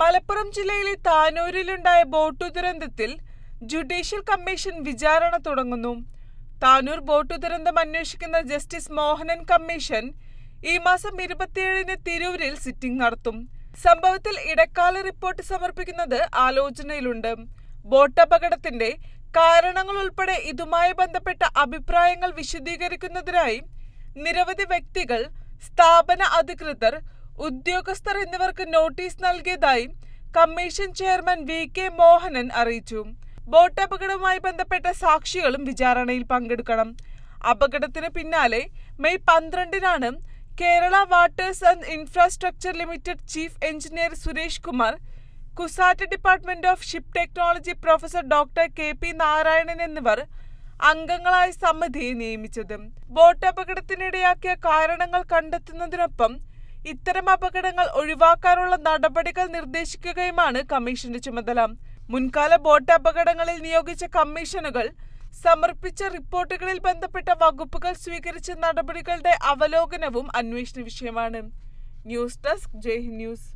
മലപ്പുറം ജില്ലയിലെ താനൂരിലുണ്ടായ ബോട്ടു ദുരന്തത്തിൽ ജുഡീഷ്യൽ കമ്മീഷൻ വിചാരണ തുടങ്ങുന്നു. താനൂർ ബോട്ടു ദുരന്തം അന്വേഷിക്കുന്ന ജസ്റ്റിസ് മോഹനൻ കമ്മീഷൻ ഈ മാസം ഇരുപത്തിയേഴിന് തിരൂരിൽ സിറ്റിംഗ് നടത്തും. സംഭവത്തിൽ ഇടക്കാല റിപ്പോർട്ട് സമർപ്പിക്കുന്നത് ആലോചനയിലുണ്ട്. ബോട്ട് അപകടത്തിന്റെ കാരണങ്ങൾ ഉൾപ്പെടെ ഇതുമായി ബന്ധപ്പെട്ട അഭിപ്രായങ്ങൾ വിശദീകരിക്കുന്നതിനായി നിരവധി വ്യക്തികൾ സ്ഥാപന അധികൃതർ ഉദ്യോഗസ്ഥർ എന്നിവർക്ക് നോട്ടീസ് നൽകിയതായി commission chairman V K Mohanan അറിയിച്ചു. ബോട്ട് അപകടവുമായി ബന്ധപ്പെട്ട സാക്ഷികളും വിചാരണയിൽ പങ്കെടുക്കണം. അപകടത്തിന് പിന്നാലെ May പന്ത്രണ്ടിനാണ് Kerala waters and infrastructure limited chief engineer Suresh Kumar CUSAT department of ship technology professor doctor K P Narayanan എന്നിവർ അംഗങ്ങളായ സമിതിയെ നിയമിച്ചത്. ബോട്ട് അപകടത്തിനിടയാക്കിയ കാരണങ്ങൾ കണ്ടെത്തുന്നതിനൊപ്പം ഇത്തരം അപകടങ്ങൾ ഒഴിവാക്കാനുള്ള നടപടികൾ നിർദ്ദേശിക്കുകയുമാണ് കമ്മീഷന്റെ ചുമതല. മുൻകാല ബോട്ട് അപകടങ്ങളിൽ നിയോഗിച്ച കമ്മീഷനുകൾ സമർപ്പിച്ച റിപ്പോർട്ടുകളിൽ ബന്ധപ്പെട്ട വകുപ്പുകൾ സ്വീകരിച്ച നടപടികളുടെ അവലോകനവും അന്വേഷണ വിഷയമാണ്. News desk Jai news.